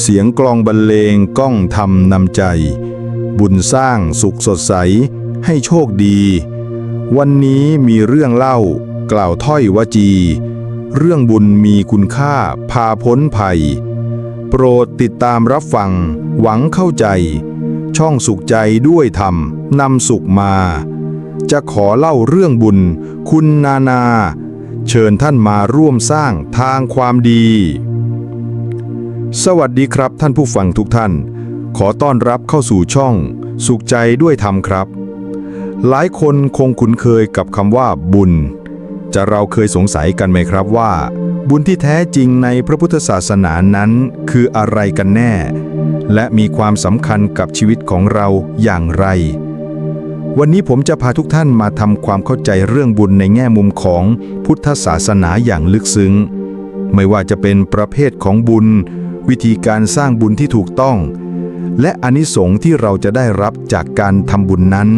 เสียงกลองบรรเลงก้องทำนำใจ บุญสร้างสุขสดใส ให้โชคดี วันนี้มีเรื่องเล่า กล่าวถ้อยวจี เรื่องบุญมีคุณค่าพาพ้นภัย โปรดติดตามรับฟัง หวังเข้าใจ ช่องสุขใจด้วยธรรมนำสุขมา จะขอเล่าเรื่องบุญ คุณนานา เชิญท่านมาร่วมสร้างทางความดี สวัสดีครับท่านผู้ฟังทุกท่าน ขอต้อนรับเข้าสู่ช่อง สุขใจด้วยธรรมครับ หลายคนคงคุ้นเคยกับคำว่าบุญ จะเราเคยสงสัยกันไหมครับว่า บุญที่แท้จริงในพระพุทธศาสนานั้นคืออะไรกันแน่ และมีความสำคัญกับชีวิตของเราอย่างไร วันนี้ผมจะพาทุกท่านมาทำความเข้าใจเรื่องบุญในแง่มุมของพุทธศาสนาอย่างลึกซึ้ง ไม่ว่าจะเป็นประเภทของบุญ วิธีการสร้างบุญที่ถูกต้อง และอนิสงส์ที่เราจะได้รับจากการทำบุญนั้น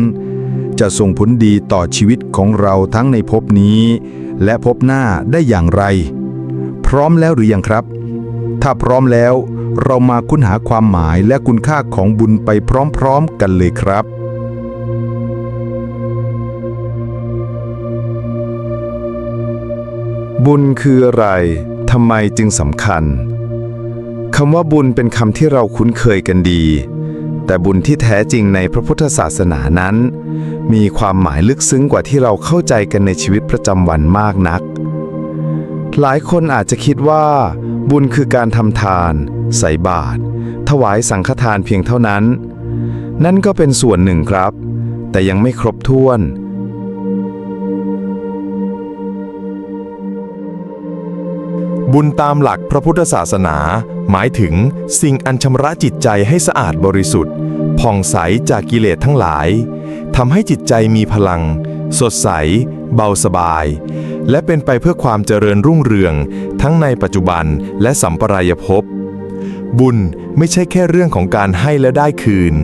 จะส่งผลดีต่อชีวิตของเราทั้งในภพนี้ และภพหน้าได้อย่างไร พร้อมแล้วหรือยังครับ ถ้าพร้อมแล้วเรามาค้นหาความหมายและคุณค่าของบุญไปพร้อมๆกันเลยครับบุญคืออะไร ทำไมจึงสำคัญ คำว่าบุญเป็นคำที่เราคุ้นเคยกันดี แต่บุญที่แท้จริงในพระพุทธศาสนานั้น มีความหมายลึกซึ้งกว่าที่เราเข้าใจกันในชีวิตประจำวันมากนัก หลายคนอาจจะคิดว่า บุญคือการทำทาน ใส่บาตรถวายสังฆทานเพียงเท่านั้น นั่นก็เป็นส่วนหนึ่งครับ แต่ยังไม่ครบถ้วน บุญตามหลักพระพุทธศาสนา หมายถึงสิ่งอันชำระจิตใจให้สะอาดบริสุทธิ์ผ่องใสจากกิเลสทั้งหลายทำให้จิตใจมีพลัง สดใส เบาสบาย และเป็นไปเพื่อความเจริญรุ่งเรือง ทั้งในปัจจุบันและสัมปรายภพบุญไม่ใช่แค่เรื่องของการให้และได้คืน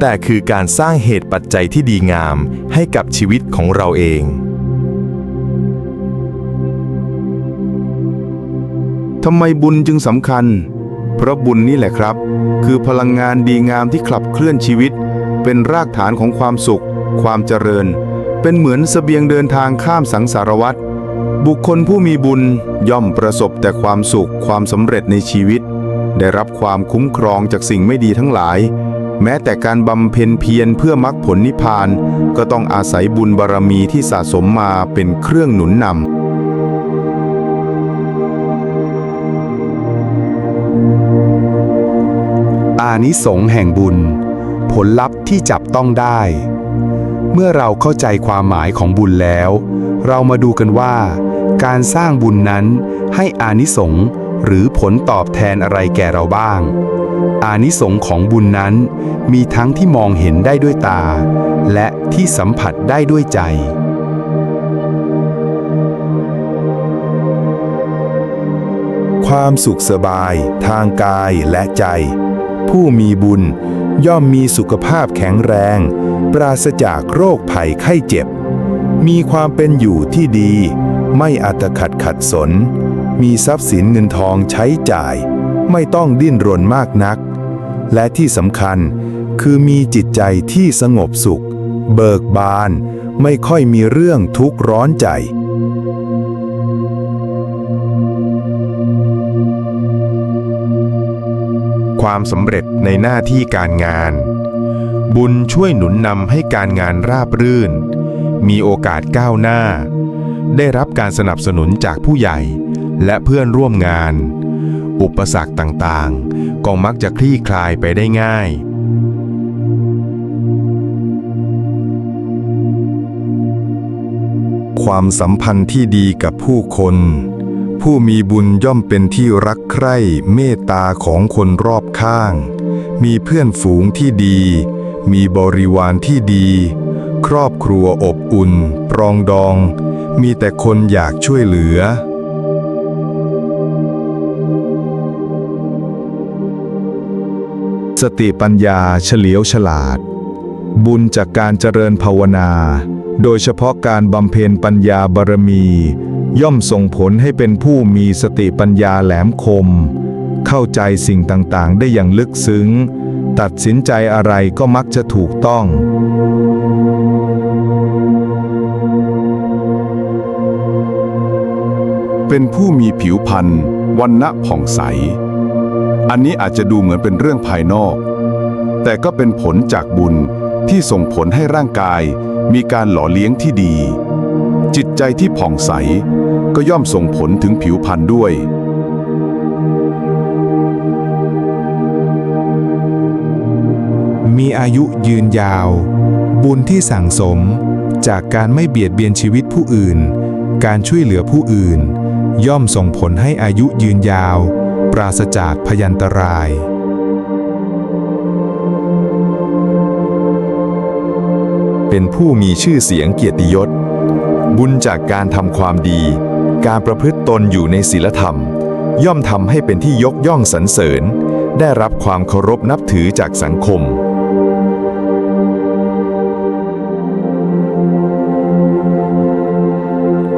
แต่คือการสร้างเหตุปัจจัยที่ดีงามให้กับชีวิตของเราเอง ทำไมบุญจึงสำคัญ เพราะบุญนี่แหละครับ คือพลังงานดีงามที่ขับเคลื่อนชีวิต เป็นรากฐานของความสุข ความเจริญ เป็นเหมือนเสบียงเดินทางข้ามสังสารวัฏบุคคลผู้มีบุญย่อมประสบแต่ความสุขความสำเร็จในชีวิต ได้รับความคุ้มครองจากสิ่งไม่ดีทั้งหลาย แม้แต่การบำเพ็ญเพียรเพื่อมรรคผลนิพพาน ก็ต้องอาศัยบุญบารมีที่สะสมมาเป็นเครื่องหนุนนำ อานิสงส์แห่งบุญ ผลลัพธ์ที่จับต้องได้ เมื่อเราเข้าใจความหมายของบุญแล้ว เรามาดูกันว่า การสร้างบุญนั้นให้อานิสงส์หรือผลตอบแทนอะไรแก่เราบ้าง อานิสงส์ของบุญนั้น มีทั้งที่มองเห็นได้ด้วยตา และที่สัมผัสได้ด้วยใจความสุขสบาย ทางกายและใจ ผู้มีบุญ ย่อมมีสุขภาพแข็งแรง ปราศจากโรคภัยไข้เจ็บ มีความเป็นอยู่ที่ดี ไม่อัตขัดขัดสน มีทรัพย์สินเงินทองใช้จ่าย ไม่ต้องดิ้นรนมากนัก และที่สำคัญคือมีจิตใจที่สงบสุข เบิกบาน ไม่ค่อยมีเรื่องทุกข์ร้อนใจ ความสำเร็จในหน้าที่การงาน บุญช่วยหนุนนำให้การงานราบรื่น มีโอกาสก้าวหน้า ได้รับการสนับสนุนจากผู้ใหญ่และเพื่อนร่วมงาน อุปสรรคต่างๆ ก็มักจะคลี่คลายไปได้ง่าย ความสัมพันธ์ที่ดีกับผู้คน ผู้มีบุญย่อมเป็นที่รักใคร่เมตตาของคนรอบข้าง มีเพื่อนฝูงที่ดี มีบริวารที่ดี ครอบครัวอบอุ่น ปรองดอง มีแต่คนอยากช่วยเหลือสติปัญญาเฉลียวฉลาด บุญจากการเจริญภาวนา โดยเฉพาะการบำเพ็ญปัญญาบารมี ย่อมส่งผลให้เป็นผู้มีสติปัญญาแหลมคม เข้าใจสิ่งต่างๆ ได้อย่างลึกซึ้ง ตัดสินใจอะไรก็มักจะถูกต้อง เป็นผู้มีผิวพรรณวันณะผ่องใส อันนี้อาจจะดูเหมือนเป็นเรื่องภายนอก แต่ก็เป็นผลจากบุญที่ส่งผลให้ร่างกายมีการหล่อเลี้ยงที่ดี จิตใจที่ผ่องใส ก็ย่อมส่งผลถึงผิวพรรณด้วย มีอายุยืนยาว บุญที่สั่งสม จากการไม่เบียดเบียนชีวิตผู้อื่น การช่วยเหลือผู้อื่น ย่อมส่งผลให้อายุยืนยาว ปราศจากพยันตรายเป็นผู้มีชื่อเสียงเกียรติยศ บุญจากการทำความดี การประพฤติตนอยู่ในศีลธรรม ย่อมทำให้เป็นที่ยกย่องสรรเสริญ ได้รับความเคารพนับถือจากสังคม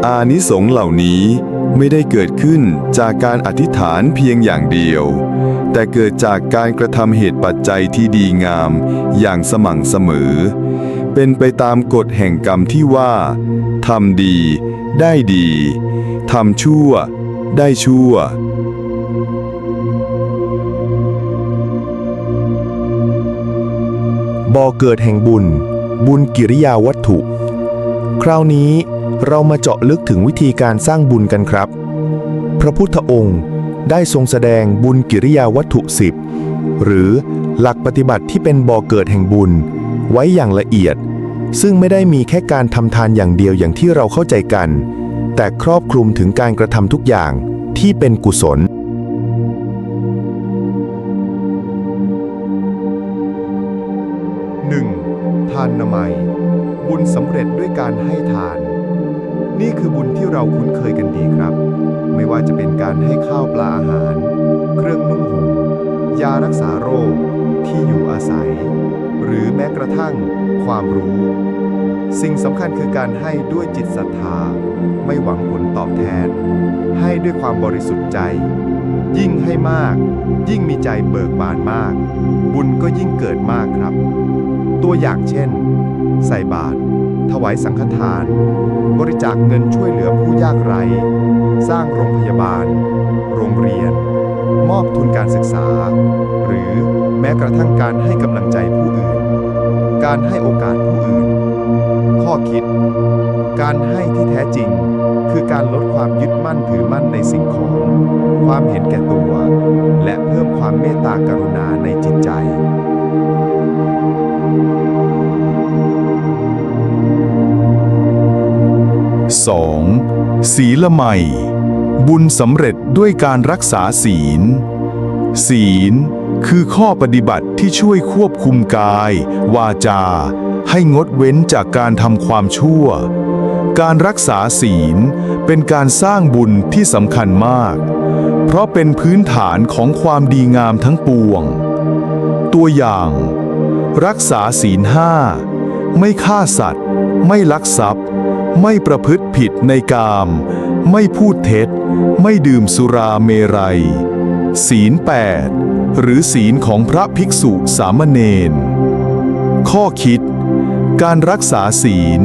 อานิสงส์เหล่านี้ไม่ได้เกิดขึ้นจากการอธิษฐานเพียงอย่างเดียว แต่เกิดจากการกระทำเหตุปัจจัยที่ดีงามอย่างสม่ำเสมอ เป็นไปตามกฎแห่งกรรมที่ว่า ทำดี ได้ดี ทำชั่ว ได้ชั่ว บ่อเกิดแห่งบุญ บุญกิริยาวัตถุ คราวนี้เรามาเจาะลึกถึงวิธีการสร้างบุญกันครับ พระพุทธองค์ได้ทรงแสดงบุญกิริยาวัตถุสิบหรือหลักปฏิบัติที่เป็นบ่อเกิดแห่งบุญ ไว้อย่างละเอียด ซึ่งไม่ได้มีแค่การทำทานอย่างเดียวอย่างที่เราเข้าใจกัน แต่ครอบคลุมถึงการกระทำทุกอย่างที่เป็นกุศล 1. ทานนามัย บุญสำเร็จด้วยการให้ทาน นี่คือบุญที่เราคุ้นเคยกันดีครับ ไม่ว่าจะเป็นการให้ข้าวปลาอาหาร เครื่องนุ่งห่มยารักษาโรค ที่อยู่อาศัย หรือแม้กระทั่งความรู้ สิ่งสำคัญคือการให้ด้วยจิตศรัทธา ไม่หวังผลตอบแทน ให้ด้วยความบริสุทธิ์ใจ ยิ่งให้มาก ยิ่งมีใจเบิกบานมาก บุญก็ยิ่งเกิดมากครับ ตัวอย่างเช่น ใส่บาตรถวายสังฆทาน บริจาคเงินช่วยเหลือผู้ยากไร้ สร้างโรงพยาบาล โรงเรียน มอบทุนการศึกษา แม้กระทั่งการให้กำลังใจผู้อื่น การให้โอกาสผู้อื่น ข้อคิด การให้ที่แท้จริง คือการลดความยึดมั่นถือมั่นในสิ่งของ ความเห็นแก่ตัว และเพิ่มความเมตตากรุณาในจิตใจ 2. ศีลใหม่บุญสำเร็จด้วยการรักษาศีล ศีล คือข้อปฏิบัติที่ช่วยควบคุมกาย วาจา ให้งดเว้นจากการทำความชั่ว การรักษาศีลเป็นการสร้างบุญที่สำคัญมาก เพราะเป็นพื้นฐานของความดีงามทั้งปวง ตัวอย่าง รักษาศีลห้าไม่ฆ่าสัตว์ ไม่ลักทรัพย์ ไม่ประพฤติผิดในกาม ไม่พูดเท็จ ไม่ดื่มสุราเมรัย ศีล8 หรือศีลของพระภิกษุสามเณร ข้อคิด การรักษาศีล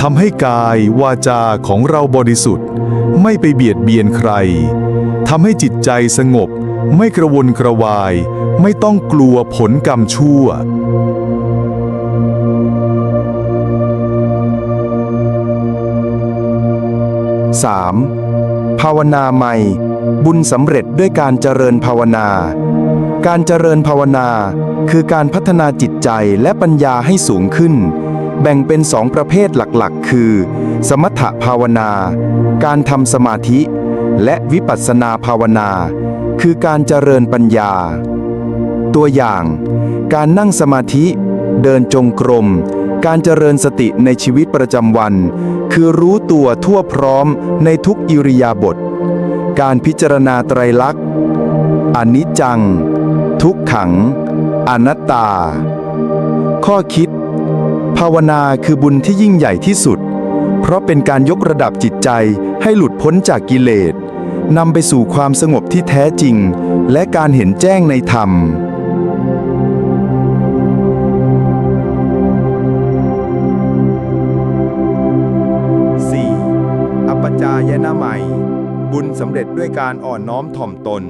ทำให้กายวาจาของเราบริสุทธิ์ ไม่ไปเบียดเบียนใครทำให้จิตใจสงบ ไม่กระวนกระวาย ไม่ต้องกลัวผลกรรมชั่ว 3. ภาวนาใหม่ บุญสำเร็จด้วยการเจริญภาวนา การเจริญภาวนาคือการพัฒนาจิตใจและปัญญาให้สูงขึ้น แบ่งเป็นสองประเภทหลักๆ คือ สมถภาวนา การทำสมาธิ และวิปัสสนาภาวนา คือการเจริญปัญญา ตัวอย่าง การนั่งสมาธิ เดินจงกรม การเจริญสติในชีวิตประจำวัน คือรู้ตัวทั่วพร้อมในทุกอิริยาบถการพิจารณาไตรลักษณ์อนิจจัง ทุกขัง อนัตตา ข้อคิด ภาวนาคือบุญที่ยิ่งใหญ่ที่สุด เพราะเป็นการยกระดับจิตใจให้หลุดพ้นจากกิเลสนำไปสู่ความสงบที่แท้จริง และการเห็นแจ้งในธรรมอปจายนาใหม่ บุญสำเร็จด้วยการอ่อนน้อมถ่อมตน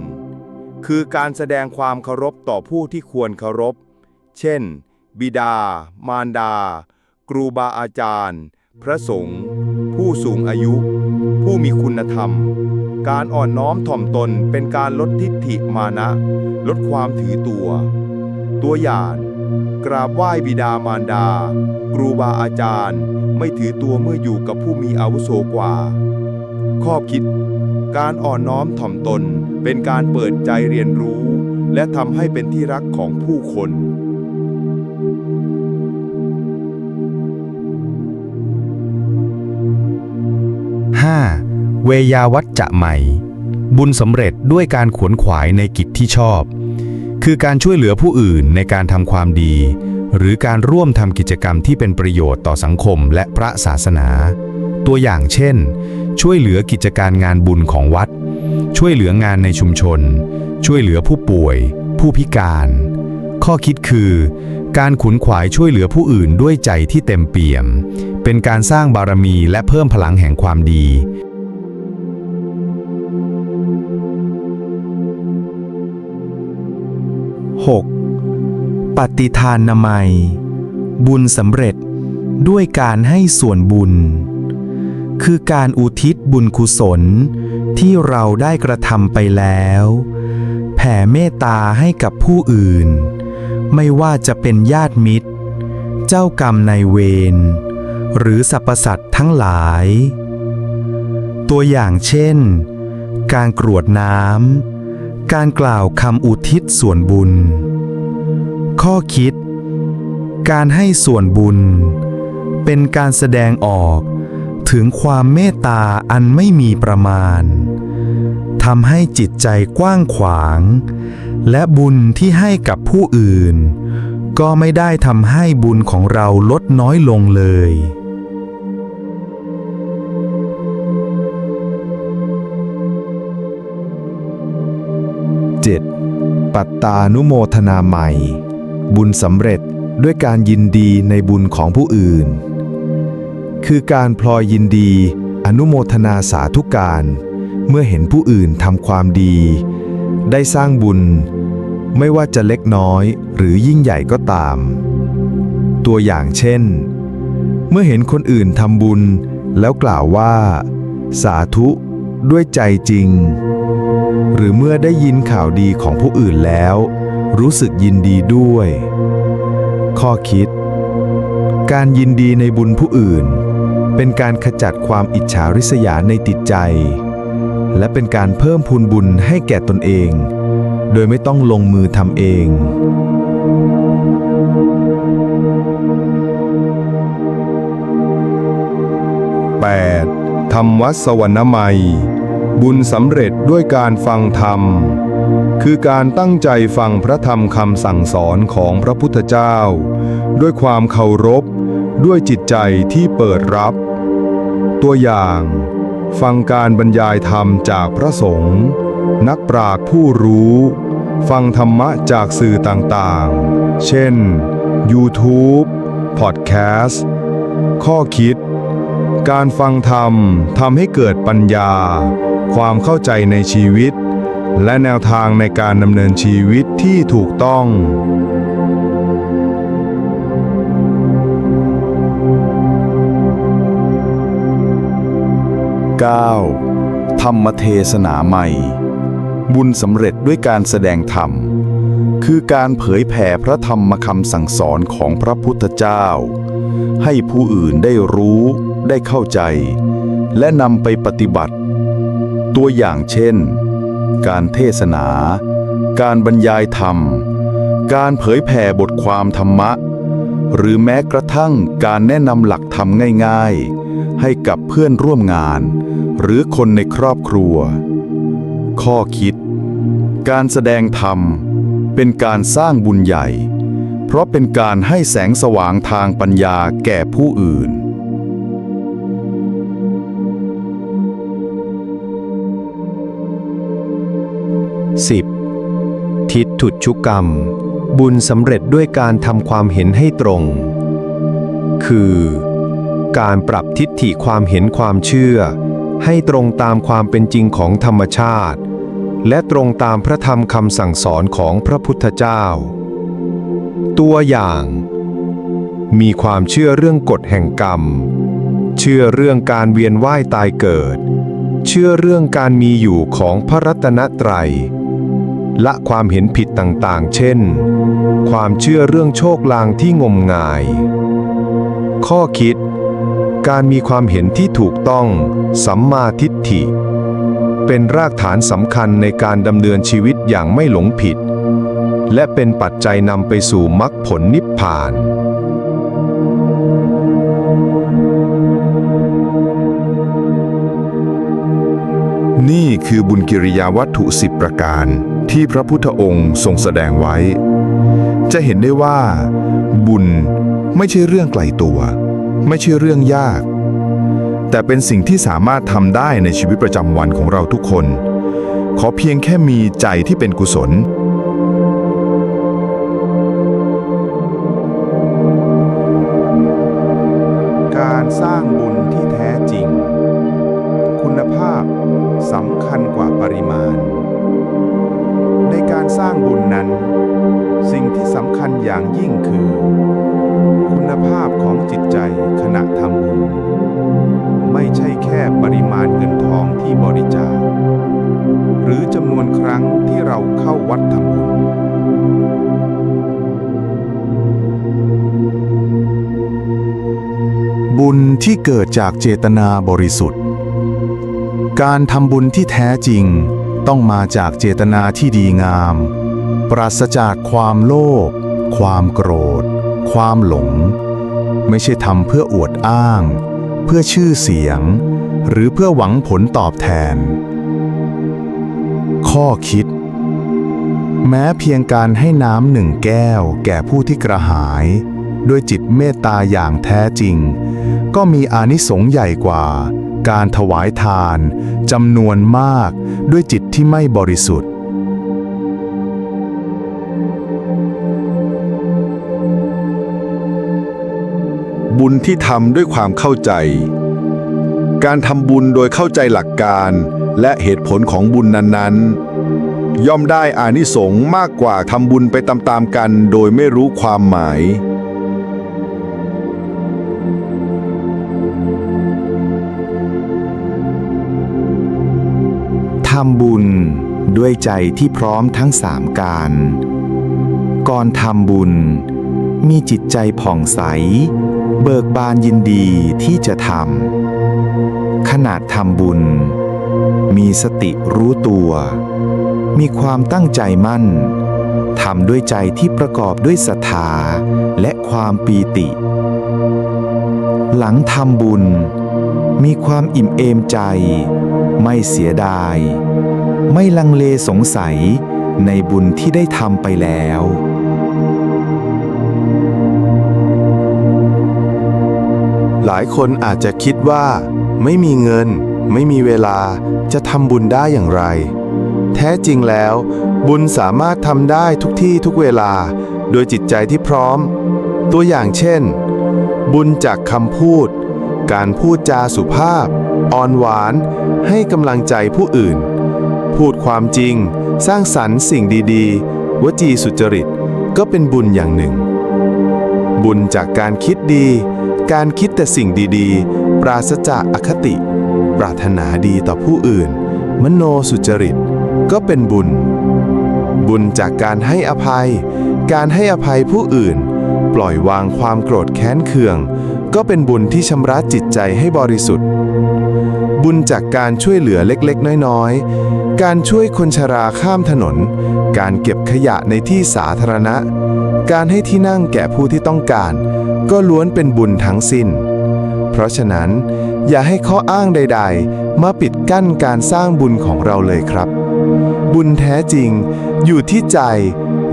คือการแสดงความเคารพต่อผู้ที่ควรเคารพ เช่น บิดา มารดา ครูบาอาจารย์ พระสงฆ์ ผู้สูงอายุ ผู้มีคุณธรรม การอ่อนน้อมถ่อมตนเป็นการลดทิฏฐิมานะ ลดความถือตัว ตัวอย่าง กราบไหว้บิดามารดา ครูบาอาจารย์ ไม่ถือตัวเมื่ออยู่กับผู้มีอาวุโสกว่า ข้อคิด การอ่อนน้อมถ่อมตน เป็นการเปิดใจเรียนรู้ และทำให้เป็นที่รักของผู้คน 5. เวยาวัจจะใหม่ บุญสำเร็จด้วยการขวนขวายในกิจที่ชอบ คือการช่วยเหลือผู้อื่นในการทำความดี หรือการร่วมทำกิจกรรมที่เป็นประโยชน์ต่อสังคมและพระศาสนา ตัวอย่างเช่น ช่วยเหลือกิจการงานบุญของวัด ช่วยเหลืองานในชุมชน ช่วยเหลือผู้ป่วย ผู้พิการ ข้อคิดคือ การขุนขวายช่วยเหลือผู้อื่นด้วยใจที่เต็มเปี่ยม เป็นการสร้างบารมีและเพิ่มพลังแห่งความดี 6. ปฏิทานนามัย บุญสำเร็จด้วยการให้ส่วนบุญ คือการอุทิศบุญกุศล ที่เราได้กระทำไปแล้ว แผ่เมตตาให้กับผู้อื่น ไม่ว่าจะเป็นญาติมิตร เจ้ากรรมนายเวร หรือสรรพสัตว์ทั้งหลาย ตัวอย่างเช่น การกรวดน้ำ การกล่าวคำอุทิศส่วนบุญ ข้อคิด การให้ส่วนบุญ เป็นการแสดงออก ถึงความเมตตาอันไม่มีประมาณทำให้จิตใจกว้างขวาง และบุญที่ให้กับผู้อื่น ก็ไม่ได้ทำให้บุญของเราลดน้อยลงเลย 7. ปัตตานุโมทนาใหม่ บุญสำเร็จด้วยการยินดีในบุญของผู้อื่น คือการพลอยยินดี อนุโมทนาสาธุการ เมื่อเห็นผู้อื่นทำความดี ได้สร้างบุญ ไม่ว่าจะเล็กน้อยหรือยิ่งใหญ่ก็ตาม ตัวอย่างเช่น เมื่อเห็นคนอื่นทำบุญ แล้วกล่าวว่า สาธุ ด้วยใจจริง หรือเมื่อได้ยินข่าวดีของผู้อื่นแล้ว รู้สึกยินดีด้วย ข้อคิดการยินดีในบุญผู้อื่น เป็นการขจัดความอิจฉาริษยาในติดใจ และเป็นการเพิ่มพูนบุญให้แก่ตนเอง โดยไม่ต้องลงมือทำเอง 8. ธรรมวัสวรรณมัยบุญสำเร็จด้วยการฟังธรรม คือการตั้งใจฟังพระธรรมคำสั่งสอนของพระพุทธเจ้า ด้วยความเคารพ ด้วยจิตใจที่เปิดรับ ตัวอย่าง ฟังการบรรยายธรรมจากพระสงฆ์นักปราชญ์ผู้รู้ ฟังธรรมะจากสื่อต่างๆ เช่น YouTube Podcast ข้อคิด การฟังธรรมทำให้เกิดปัญญา ความเข้าใจในชีวิต และแนวทางในการดำเนินชีวิตที่ถูกต้อง 9. ธรรมเทศนาใหม่ บุญสำเร็จด้วยการแสดงธรรม คือการเผยแผ่พระธรรมคำสั่งสอนของพระพุทธเจ้า ให้ผู้อื่นได้รู้ ได้เข้าใจ และนำไปปฏิบัติ ตัวอย่างเช่น การเทศนา การบรรยายธรรม การเผยแผ่บทความธรรมะ หรือแม้กระทั่งการแนะนำหลักธรรมง่ายๆ ให้กับเพื่อนร่วมงาน หรือคนในครอบครัว ข้อคิด การแสดงธรรม เป็นการสร้างบุญใหญ่ เพราะเป็นการให้แสงสว่างทางปัญญาแก่ผู้อื่น 10. ถุชุกรรม บุญสำเร็จด้วยการทำความเห็นให้ตรง คือ การปรับทิฏฐิความเห็นความเชื่อ ให้ตรงตามความเป็นจริงของธรรมชาติ และตรงตามพระธรรมคำสั่งสอนของพระพุทธเจ้า ตัวอย่าง มีความเชื่อเรื่องกฎแห่งกรรม เชื่อเรื่องการเวียนว่ายตายเกิด เชื่อเรื่องการมีอยู่ของพระรัตนตรัยละความเห็นผิดต่างๆ เช่น ความเชื่อเรื่องโชคลางที่งมงาย ข้อคิด การมีความเห็นที่ถูกต้อง สัมมาทิฏฐิ เป็นรากฐานสำคัญในการดำเนินชีวิตอย่างไม่หลงผิด และเป็นปัจจัยนำไปสู่มรรคผลนิพพาน นี่คือบุญกิริยาวัตถุสิบประการที่พระพุทธองค์ทรงแสดงไว้ จะเห็นได้ว่า บุญไม่ใช่เรื่องไกลตัว ไม่ใช่เรื่องยาก แต่เป็นสิ่งที่สามารถทำได้ในชีวิตประจำวันของเราทุกคน ขอเพียงแค่มีใจที่เป็นกุศล การสร้างบุญที่แท้จริง คุณภาพสำคัญกว่าปริมาณ ในการสร้างบุญนั้น สิ่งที่สำคัญอย่างยิ่งคือ ที่เกิดจากเจตนาบริสุทธิ์ การทำบุญที่แท้จริงต้องมาจากเจตนาที่ดีงาม ปราศจากความโลภ ความโกรธ ความหลง ไม่ใช่ทำเพื่ออวดอ้าง เพื่อชื่อเสียง หรือเพื่อหวังผลตอบแทน ข้อคิด แม้เพียงการให้น้ำหนึ่งแก้วแก่ผู้ที่กระหาย ด้วยจิตเมตตาอย่างแท้จริง ก็มีอานิสงส์ใหญ่กว่า การถวายทานจำนวนมากด้วยจิตที่ไม่บริสุทธิ์ บุญที่ทำด้วยความเข้าใจ การทำบุญโดยเข้าใจหลักการและเหตุผลของบุญนั้นๆ ย่อมได้อานิสงส์มากกว่าทำบุญไปตามๆกันโดยไม่รู้ความหมาย ทำบุญด้วยใจที่พร้อมทั้งสามการ ก่อนทำบุญ มีจิตใจผ่องใส เบิกบานยินดีที่จะทำขนาดทำบุญ มีสติรู้ตัว มีความตั้งใจมั่นทำด้วยใจที่ประกอบด้วยศรัทธาและความปีติ หลังทำบุญ มีความอิ่มเอมใจ ไม่เสียดาย ไม่ลังเลสงสัยในบุญที่ได้ทำไปแล้ว หลายคนอาจจะคิดว่า ไม่มีเงิน ไม่มีเวลาจะทำบุญได้อย่างไร แท้จริงแล้ว บุญสามารถทำได้ทุกที่ทุกเวลา โดยจิตใจที่พร้อม ตัวอย่างเช่น บุญจากคำพูด การพูดจาสุภาพ อ่อนหวาน ให้กำลังใจผู้อื่น พูดความจริง สร้างสรรค์สิ่งดีๆ วจีสุจริต ก็เป็นบุญอย่างหนึ่ง บุญจากการคิดดี การคิดแต่สิ่งดีๆ ปราศจากอคติ ปรารถนาดีต่อผู้อื่น มโนสุจริต ก็เป็นบุญ บุญจากการให้อภัย การให้อภัยผู้อื่น ปล่อยวางความโกรธแค้นเคือง ก็เป็นบุญที่ชำระจิตใจให้บริสุทธิ์ บุญจากการช่วยเหลือเล็กๆ น้อยๆ การช่วยคนชราข้ามถนน การเก็บขยะในที่สาธารณะ การให้ที่นั่งแก่ผู้ที่ต้องการ ก็ล้วนเป็นบุญทั้งสิ้น เพราะฉะนั้น อย่าให้ข้ออ้างใด ๆ มาปิดกั้นการสร้างบุญของเราเลยครับ บุญแท้จริงอยู่ที่ใจ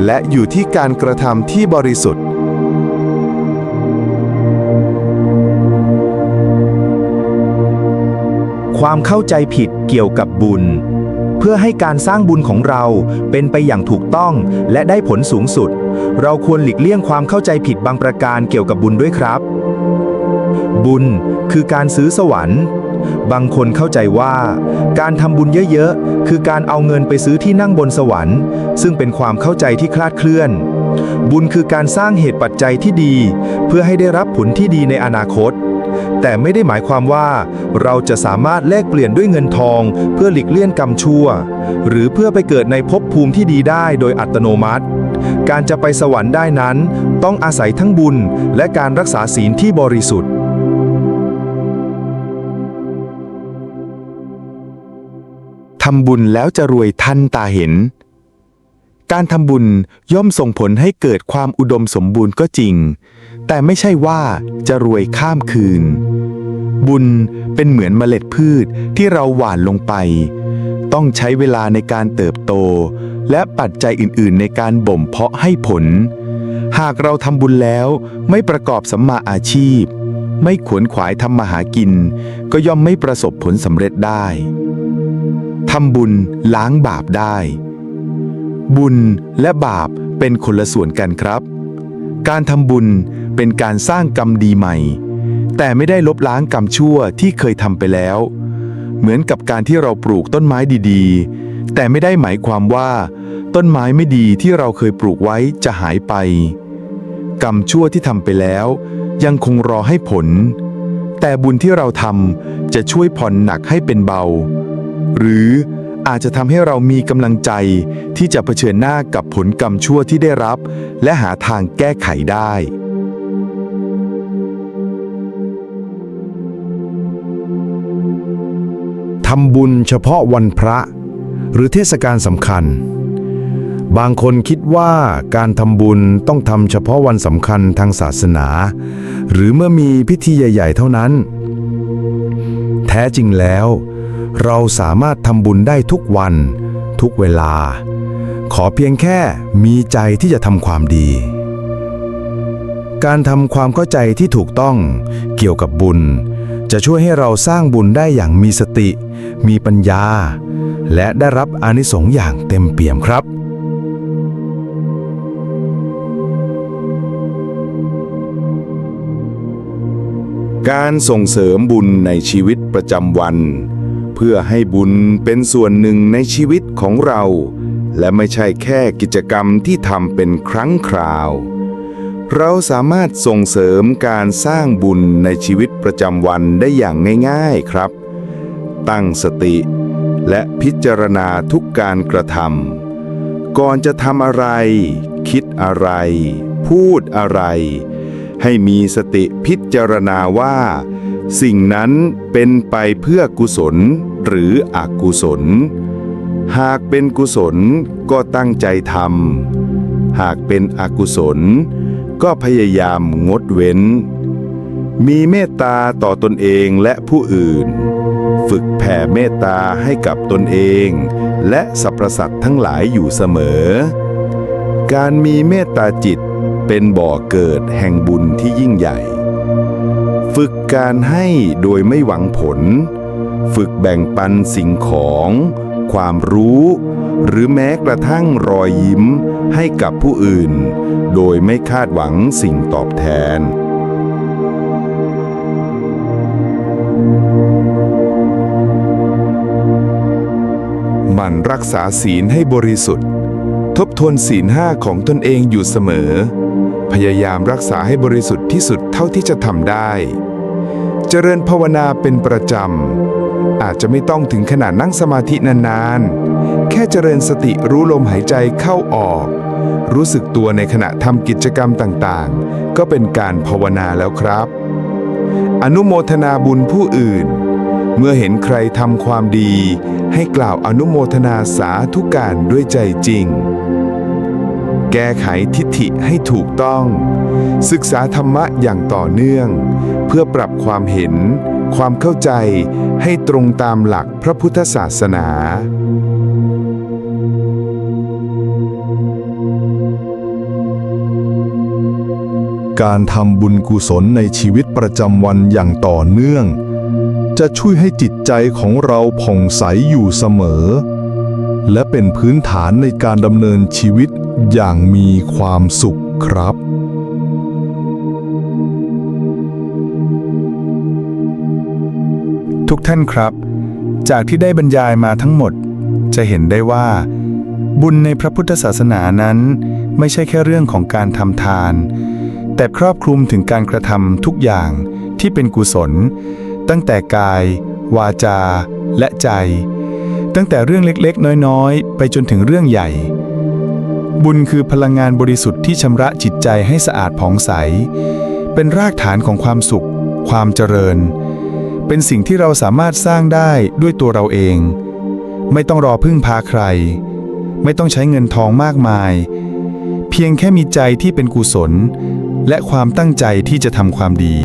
และอยู่ที่การกระทำที่บริสุทธิ์ ความเข้าใจผิดเกี่ยวกับบุญ เพื่อให้การสร้างบุญของเราเป็นไปอย่างถูกต้องและได้ผลสูงสุด เราควรหลีกเลี่ยงความเข้าใจผิดบางประการเกี่ยวกับบุญด้วยครับ บุญคือการซื้อสวรรค์ บางคนเข้าใจว่า การทำบุญเยอะๆ คือการเอาเงินไปซื้อที่นั่งบนสวรรค์ ซึ่งเป็นความเข้าใจที่คลาดเคลื่อน บุญคือการสร้างเหตุปัจจัยที่ดี เพื่อให้ได้รับผลที่ดีในอนาคตแต่ไม่ได้หมายความว่า เราจะสามารถแลกเปลี่ยนด้วยเงินทองเพื่อหลีกเลี่ยงกรรมชั่ว หรือเพื่อไปเกิดในภพภูมิที่ดีได้โดยอัตโนมัติ การจะไปสวรรค์ได้นั้น ต้องอาศัยทั้งบุญและการรักษาศีลที่บริสุทธิ์ทำบุญแล้วจะรวยท่านตาเห็น การทำบุญย่อมส่งผลให้เกิดความอุดมสมบูรณ์ก็จริง แต่ไม่ใช่ว่าจะรวยข้ามคืน บุญเป็นเหมือนเมล็ดพืชที่เราหว่านลงไป ต้องใช้เวลาในการเติบโต และปัจจัยอื่นๆ ในการบ่มเพาะให้ผล หากเราทำบุญแล้วไม่ประกอบสัมมาอาชีพ ไม่ขวนขวายทำมาหากิน ก็ย่อมไม่ประสบผลสำเร็จได้ทำบุญล้างบาปได้ บุญและบาปเป็นคนละส่วนกันครับ การทำบุญเป็นการสร้างกรรมดีใหม่ แต่ไม่ได้ลบล้างกรรมชั่วที่เคยทำไปแล้ว เหมือนกับการที่เราปลูกต้นไม้ดีๆ แต่ไม่ได้หมายความว่า ต้นไม้ไม่ดีที่เราเคยปลูกไว้จะหายไป กรรมชั่วที่ทำไปแล้ว ยังคงรอให้ผล แต่บุญที่เราทำจะช่วยผ่อนหนักให้เป็นเบา หรืออาจจะทำให้เรามีกำลังใจที่จะเผชิญหน้ากับผลกรรมชั่วที่ได้รับ และหาทางแก้ไขได้ำบุญเฉพาะวันพระ หรือเทศกาลสำคัญ บางคนคิดว่าการทำบุญต้องทำเฉพาะวันสำคัญทางศาสนา หรือเมื่อมีพิธีใหญ่ ๆ เท่านั้น แท้จริงแล้ว เราสามารถทำบุญได้ทุกวัน ทุกเวลา ขอเพียงแค่มีใจที่จะทำความดีการทำความเข้าใจที่ถูกต้องเกี่ยวกับบุญ จะช่วยให้เราสร้างบุญได้อย่างมีสติ มีปัญญา และได้รับอานิสงส์อย่างเต็มเปี่ยมครับ การส่งเสริมบุญในชีวิตประจำวัน เพื่อให้บุญเป็นส่วนหนึ่งในชีวิตของเรา และไม่ใช่แค่กิจกรรมที่ทำเป็นครั้งคราว เราสามารถส่งเสริมการสร้างบุญในชีวิตประจำวันได้อย่างง่ายๆครับ ตั้งสติ และพิจารณาทุกการกระทำก่อนจะทำอะไร คิดอะไร พูดอะไร ให้มีสติพิจารณาว่า สิ่งนั้นเป็นไปเพื่อกุศลหรืออกุศล หากเป็นกุศลก็ตั้งใจทำหากเป็นอกุศล ก็พยายามงดเว้น มีเมตตาต่อตนเองและผู้อื่น ฝึกแผ่เมตตาให้กับตนเอง และสรรพสัตว์ทั้งหลายอยู่เสมอ การมีเมตตาจิตเป็นบ่อเกิดแห่งบุญที่ยิ่งใหญ่ ฝึกการให้โดยไม่หวังผล ฝึกแบ่งปันสิ่งของ ความรู้ หรือแม้กระทั่งรอยยิ้ม ให้กับผู้อื่น โดยไม่คาดหวังสิ่งตอบแทน มันรักษาศีลให้บริสุทธิ์ ทบทวนศีลห้าของตนเองอยู่เสมอ พยายามรักษาให้บริสุทธิ์ที่สุดเท่าที่จะทำได้ เจริญภาวนาเป็นประจำอาจจะไม่ต้องถึงขนาดนั่งสมาธินานๆ ค่เจริญสติรู้ลมหายใจเข้าออก รู้สึกตัวในขณะทำกิจกรรมต่างๆ ก็เป็นการภาวนาแล้วครับ อนุโมทนาบุญผู้อื่น เมื่อเห็นใครทำความดี ให้กล่าวอนุโมทนาสาธุการด้วยใจจริง แก้ไขทิฏฐิให้ถูกต้อง ศึกษาธรรมะอย่างต่อเนื่อง เพื่อปรับความเห็นความเข้าใจให้ตรงตามหลักพระพุทธศาสนา การทำบุญกุศลในชีวิตประจำวันอย่างต่อเนื่อง จะช่วยให้จิตใจของเราผ่องใสอยู่เสมอ และเป็นพื้นฐานในการดำเนินชีวิตอย่างมีความสุขครับทุกท่านครับ จากที่ได้บรรยายมาทั้งหมด จะเห็นได้ว่า บุญในพระพุทธศาสนานั้น ไม่ใช่แค่เรื่องของการทำทาน แต่ครอบคลุมถึงการกระทำทุกอย่างที่เป็นกุศล ตั้งแต่กาย วาจา และใจ ตั้งแต่เรื่องเล็กๆ น้อยๆ ไปจนถึงเรื่องใหญ่ บุญคือพลังงานบริสุทธิ์ที่ชำระจิตใจให้สะอาดผ่องใส เป็นรากฐานของความสุข ความเจริญ เป็นสิ่งที่เราสามารถสร้างได้ด้วยตัวเราเอง ไม่ต้องรอพึ่งพาใคร ไม่ต้องใช้เงินทองมากมาย เพียงแค่มีใจที่เป็นกุศล และความตั้งใจที่จะทำความดี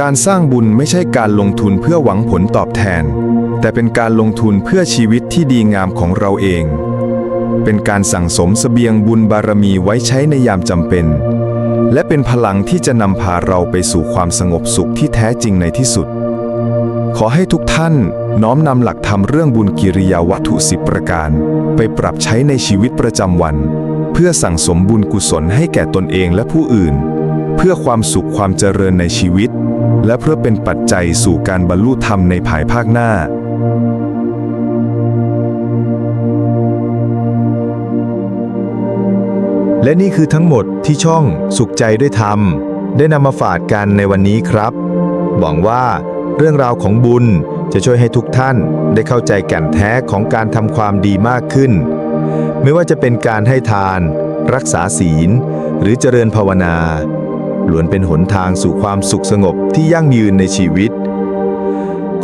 การสร้างบุญไม่ใช่การลงทุนเพื่อหวังผลตอบแทน แต่เป็นการลงทุนเพื่อชีวิตที่ดีงามของเราเอง เป็นการสั่งสมเสบียงบุญบารมีไว้ใช้ในยามจำเป็น และเป็นพลังที่จะนำพาเราไปสู่ความสงบสุขที่แท้จริงในที่สุด ขอให้ทุกท่านน้อมนำหลักธรรมเรื่องบุญกิริยาวัตถุสิบประการ ไปปรับใช้ในชีวิตประจำวัน เพื่อสั่งสมบุญกุศลให้แก่ตนเองและผู้อื่น เพื่อความสุขความเจริญในชีวิต และเพื่อเป็นปัจจัยสู่การบรรลุธรรมในภายภาคหน้าและนี่คือทั้งหมดที่ช่องสุขใจด้วยธรรม ได้นำมาฝากกันในวันนี้ครับ หวังว่า เรื่องราวของบุญจะช่วยให้ทุกท่านได้เข้าใจแก่นแท้ของการทำความดีมากขึ้น ไม่ว่าจะเป็นการให้ทาน รักษาศีล หรือเจริญภาวนาล้วนเป็นหนทางสู่ความสุขสงบที่ยั่งยืนในชีวิต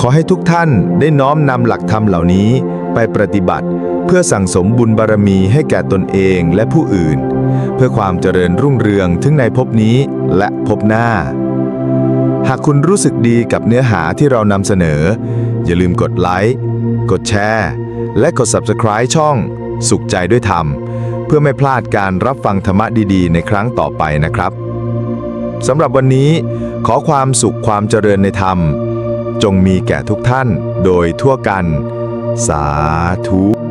ขอให้ทุกท่านได้น้อมนำหลักธรรมเหล่านี้ไปปฏิบัติเพื่อสั่งสมบุญบารมีให้แก่ตนเองและผู้อื่น เพื่อความเจริญรุ่งเรืองถึงในภพนี้และภพหน้า หากคุณรู้สึกดีกับเนื้อหาที่เรานำเสนอ อย่าลืมกดไลค์กดแชร์และกด Subscribe ช่อง สุขใจด้วยธรรม เพื่อไม่พลาดการรับฟังธรรมะดีๆ ในครั้งต่อไปนะครับสำหรับวันนี้ ขอความสุขความเจริญในธรรม จงมีแก่ทุกท่านโดยทั่วกัน สาธุ